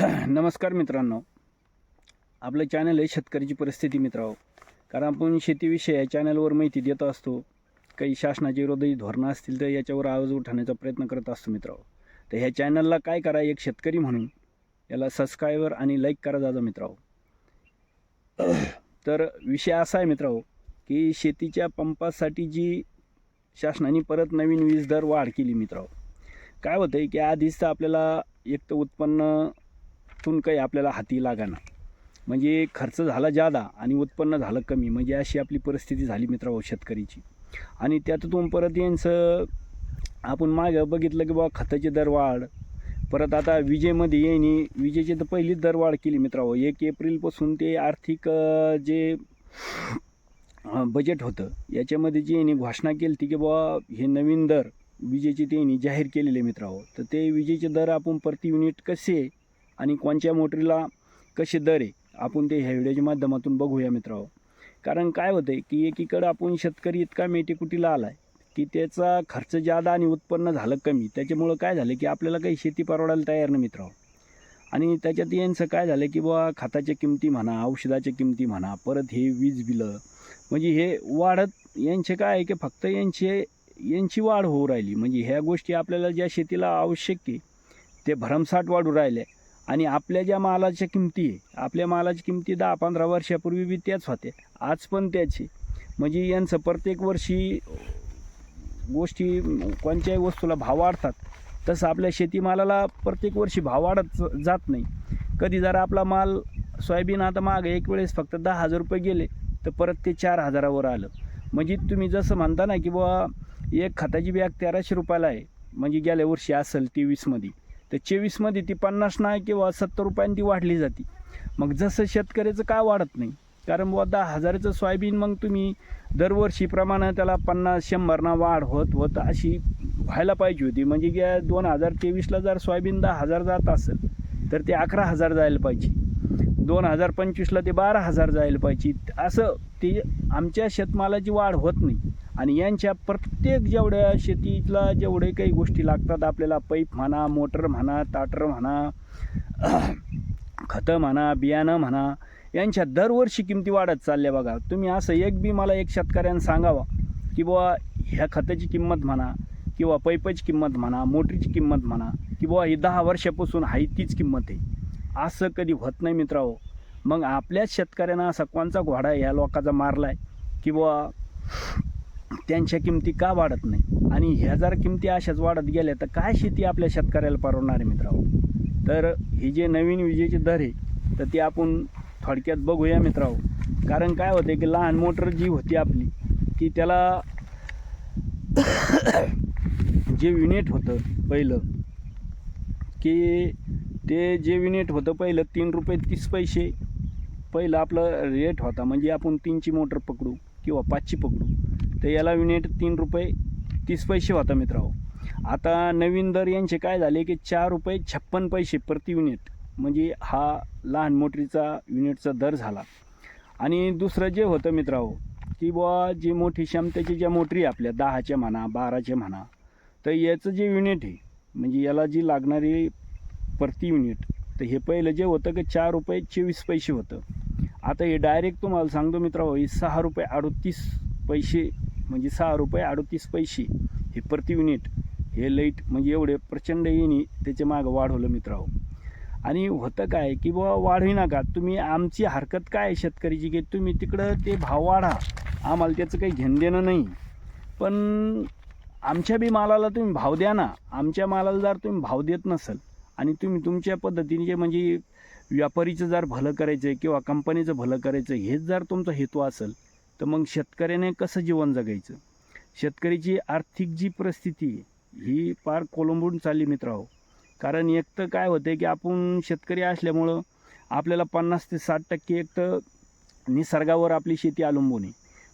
नमस्कार मित्रांनो. आपलं चॅनल आहे शेतकऱ्याची परिस्थिती मित्रांनो हो. कारण आपण शेतीविषयी या चॅनलवर माहिती देत असतो. काही शासनाची विरोधी धोरणं असतील तर याच्यावर आवाज उठवण्याचा प्रयत्न करत असतो मित्रांनो हो. तर ह्या चॅनलला काय करा एक शेतकरी म्हणून याला सबस्क्रायबर आणि लाईक करा जाजा मित्रांनो हो. तर विषय असा आहे मित्रांनो की शेतीच्या पंपासाठी जी शासनाने परत नवीन वीज दर वाढ केली मित्रांनो काय होतं आहे की आधीच तर आपल्याला एक तर उत्पन्न त्यातून काही आपल्याला हाती लागाना म्हणजे खर्च झाला जादा आणि उत्पन्न झालं कमी. म्हणजे अशी आपली परिस्थिती झाली मित्रांनो शेतकरीची. आणि त्यातून परत यांचं आपण मागं बघितलं की बाबा खताचे दर वाढ परत आता विजेमध्ये येईनी विजेची तर पहिलीच दरवाढ केली मित्रांनो. एक एप्रिलपासून ते आर्थिक जे बजेट होतं याच्यामध्ये जी यांनी घोषणा केली ती की बाबा हे नवीन दर विजेचे त्यांनी जाहीर केलेले मित्रांनो. तर ते विजेचे दर आपण प्रति युनिट कसे आणि कोणत्या मोटरीला कसे दर आहे आपण ते ह्या व्हिडिओच्या माध्यमातून बघूया मित्रांनो. कारण काय होतं आहे की एकीकडं आपण शेतकरी इतका मेटीकुटीला आला आहे की त्याचा खर्च जादा आणि उत्पन्न झालं कमी त्याच्यामुळं काय झालं की आपल्याला काही शेती परवडायला तयार नाही मित्रांनो. आणि त्याच्यात यांचं काय झालं की बुवा खताच्या किमती म्हणा औषधाच्या किमती म्हणा परत हे वीज बिलं म्हणजे हे वाढत यांचे काय आहे की फक्त यांचे यांची वाढ होऊ राहिली. म्हणजे ह्या गोष्टी आपल्याला ज्या शेतीला आवश्यक आहे ते भरमसाठ वाढू राहिले आणि आपल्या ज्या मालाच्या किमती आहे आपल्या मालाची किमती दहा पंधरा वर्षापूर्वी बी त्याच होत्या. आज पण त्याची म्हणजे यांचं प्रत्येक वर्षी गोष्टी कोणत्याही वस्तूला भाव वाढतात. तसं आपल्या शेतीमालाला प्रत्येक वर्षी भाव वाढत जात नाही. कधी जर आपला माल सोयाबीन आता मागे एक वेळेस फक्त दहा हजार रुपये गेले तर परत ते चार हजारावर आलं. म्हणजे तुम्ही जसं म्हणता ना की बुवा एक खताची बॅग तेराशे रुपयाला आहे. म्हणजे गेल्या वर्षी असेल तेवीसमध्ये. तर चोवीसमध्ये ती पन्नास नाही किंवा सत्तर रुपयांनी ती वाढली जाते. मग जसं शेतकऱ्याचं का वाढत नाही कारण बुवा दहा हजाराचं सोयाबीन मग तुम्ही दरवर्षीप्रमाणे त्याला पन्नास शंभरना वाढ होत होत अशी व्हायला पाहिजे होती. म्हणजे की दोन हजार तेवीसला जर सोयाबीन दहा हजार जात असेल तर ते अकरा हजार जायला पाहिजे. दोन हजार पंचवीसला ते बारा हजार जायला पाहिजे. असं ते आमच्या शेतमालाची वाढ होत नाही. आणि यांच्या प्रत्येक जेवढ्या शेतीला जेवढे काही गोष्टी लागतात आपल्याला पैप म्हणा मोटर म्हणा ताटर म्हणा खतं म्हणा बियाणं म्हणा यांच्या दरवर्षी किमती वाढत चालल्या बघा. तुम्ही असं एक बी मला एक शेतकऱ्यानं सांगावा की बुवा ह्या खताची किंमत म्हणा किंवा पैपाची किंमत म्हणा मोटरीची किंमत म्हणा की बुवा ही दहा वर्षापासून आहे तीच किंमत आहे. असं कधी होत नाही मित्रांनो. मग आपल्याच शेतकऱ्यांना असा कोणचा घोडा ह्या लोकांचा मारला आहे की बुवा त्यांच्या किमती का वाढत नाही? आणि ह्या जर किमती अशाच वाढत गेल्या तर काय शेती आपल्या शेतकऱ्याला परवडणार आहे मित्रांनो? तर ही जे नवीन विजेचे दर आहे तर ते आपण थोडक्यात बघूया मित्रांनो. कारण काय होते की लहान मोटर जी होती आपली की त्याला जे युनिट होतं पहिलं की ते जे युनिट होतं पहिलं तीन रुपये तीस पैसे. पहिलं आपलं रेट होता म्हणजे आपण तीनची मोटर पकडू किंवा पाचची पकडू तर याला युनिट तीन रुपये तीस पैसे होता मित्रांनो. आता नवीन दर यांचे काय झाले की चार रुपये छप्पन पैसे प्रति युनिट म्हणजे हा लहान मोटरीचा युनिटचा दर झाला. आणि दुसरं जे होतं मित्रांनो की बुवा जी मोठी क्षमतेची ज्या मोटरी आपल्या दहाच्या म्हणा बाराच्या म्हणा तर याचं जे युनिट आहे म्हणजे याला जी लागणारी प्रति युनिट तर हे पहिलं जे होतं की चार रुपये चोवीस पैसे होतं. आता हे डायरेक्ट तुम्हाला सांगतो मित्रांनो हे सहा रुपये अडतीस पैसे म्हणजे सहा रुपये अडतीस पैसे हे प्रति युनिट हे लाइट म्हणजे एवढे प्रचंड येणे त्याच्या मागं वाढवलं मित्रांनो. आणि होतं काय की बुवा वाढवी नका. तुम्ही आमची हरकत काय आहे शेतकरीची की तुम्ही तिकडं ते भाव वाढा. आम्हाला त्याचं काही घेणं देणं नाही. पण आमच्या बी मालाला तुम्ही भाव द्या ना. आमच्या मालाला जर तुम्ही भाव देत नसाल आणि तुम्ही तुमच्या पद्धतीने जे म्हणजे व्यापारीचं जर भलं करायचं आहे किंवा कंपनीचं भलं करायचं हेच जर तुमचा हेतू असेल तर मग शेतकऱ्याने कसं जीवन जगायचं? शेतकरीची आर्थिक जी परिस्थिती ही फार कोलंबून चालली मित्राहो कारण एक तर काय होतं की आपण शेतकरी असल्यामुळं आपल्याला पन्नास ते साठ टक्के एक तर निसर्गावर आपली शेती अवलंबून आहे.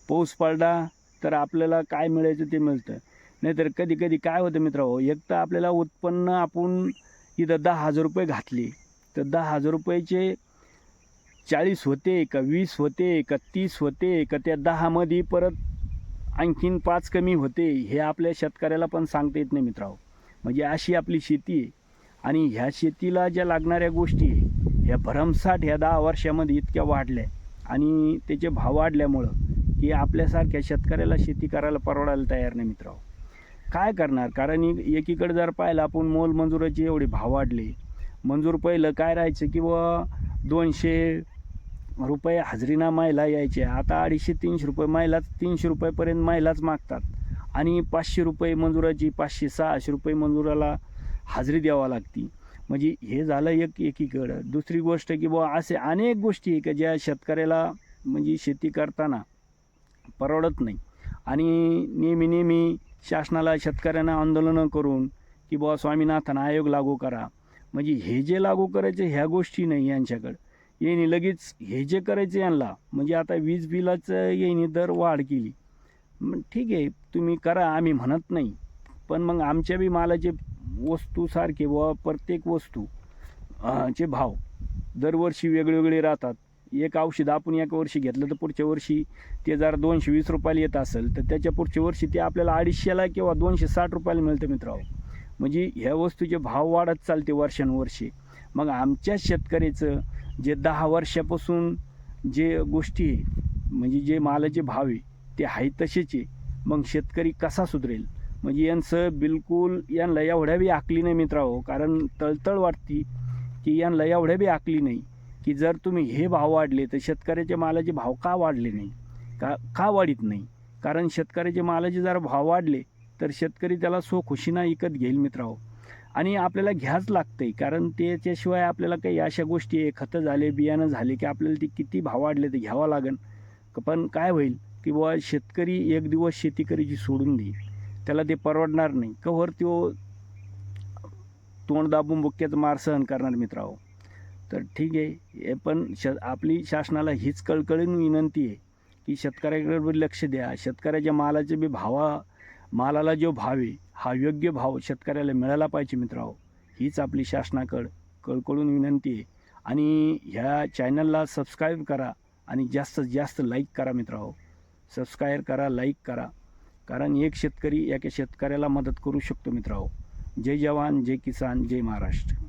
पाऊस पडला तर आपल्याला काय मिळायचं ते मिळतं. नाहीतर कधी कधी काय होतं मित्रांनो हो, एक तर आपल्याला उत्पन्न आपण इथं दहा हजार रुपये घातले. तर दहा हजार रुपयाचे चाळीस होते का वीस होते का तीस होते का त्या दहामध्ये परत आणखीन पाच कमी होते हे आपल्या शेतकऱ्याला पण सांगता येत नाही मित्रांनो. म्हणजे अशी आपली शेती आहे. आणि ह्या शेतीला ज्या लागणाऱ्या गोष्टी ह्या भरमसाठ ह्या दहा वर्षामध्ये इतक्या वाढल्या. आणि त्याचे भाव वाढल्यामुळं की आपल्यासारख्या शेतकऱ्याला शेती करायला परवडायला तयार नाही मित्रांनो. काय करणार? कारण एकीकडे जर पाहिलं आपण मोल मंजुराचे एवढे भाव वाढले. मंजूर पहिलं काय राहायचं की बुवा दोनशे रुपये हजरीना महिला यायचे. आता अडीचशे तीनशे रुपये मायलाच तीनशे रुपयेपर्यंत महिलाच मागतात. आणि पाचशे रुपये मंजुराची पाचशे सहाशे रुपये मंजुराला हजेरी द्यावा लागती. म्हणजे हे झालं एक एकीकडं. दुसरी गोष्ट की बुवा असे अनेक गोष्टी आहे की ज्या शेतकऱ्याला म्हणजे शेती करताना परवडत नाही. आणि नेहमी नेहमी शासनाला शेतकऱ्यांना आंदोलनं करून की बुवा स्वामीनाथन आयोग लागू करा. म्हणजे हे जे लागू करायचे ह्या गोष्टी नाही यांच्याकडं. येईनी लगेच हे जे करायचे यांना म्हणजे आता वीज बिलाचं येईनी दर वाढ केली. मग ठीक आहे तुम्ही करा आम्ही म्हणत नाही. पण मग आमच्या बी मालाचे वस्तूसारखे व प्रत्येक वस्तू चे भाव दरवर्षी वेगवेगळे राहतात. एक औषध आपण एका वर्षी घेतलं तर पुढच्या वर्षी ते जर दोनशे वीस रुपयाला येत असेल तर त्याच्या पुढच्या वर्षी ते आपल्याला अडीचशेला किंवा दोनशे साठ रुपयाला मिळतं मित्रांनो हो. म्हणजे ह्या वस्तूचे भाव वाढत चालते वर्षानुवर्षे. मग आमच्या शेतकऱ्याचं जे दहा वर्षापासून जे गोष्टी आहे म्हणजे जे मालाचे भाव आहे ते आहे तसेच आहे. मग शेतकरी कसा सुधरेल? म्हणजे यांचं बिलकुल यांना एवढ्या बी आकली नाही मित्रांनो हो, कारण तळतळ वाटती की यांना एवढ्या बी आकली नाही. की जर तुम्ही हे भाव वाढले तर शेतकऱ्याच्या मालाचे भाव का वाढले नाही? का का वाढीत नाही? कारण शेतकऱ्याच्या मालाचे जर भाव वाढले तर शेतकरी त्याला सो इकत विकत घेईल मित्रांनो. आणि आपल्याला घ्याच लागतंय कारण त्याच्याशिवाय आपल्याला काही अशा गोष्टी आहे खतं झाले बियाणं झाले की आपल्याला ते किती भाव वाढले ते घ्यावं लागेल पण काय होईल की बुवा शेतकरी एक दिवस शेती करायची सोडून देईल. त्याला ते परवडणार नाही. कवर तो तोंड दाबून बुक्क्याचं मार सहन करणार मित्रांनो. तर ठीक आहे. हे पण श आपली शासनाला हीच कळकळीन विनंती आहे की शेतकऱ्याकडे लक्ष द्या. शेतकऱ्याच्या मालाचे बी भावा मालाला जो भाव आहे हा योग्य भाव शेतकऱ्याला मिळाला पाहिजे मित्रांनो. हीच आपली शासनाकड कळकळून विनंती आहे. आणि ह्या चॅनलला सबस्क्राईब करा आणि जास्तीत जास्त लाईक करा मित्रांनो. सबस्क्राईब करा लाईक करा. कारण एक शेतकरी एका शेतकऱ्याला मदत करू शकतो मित्रांनो. जय जवान जय किसान जय महाराष्ट्र.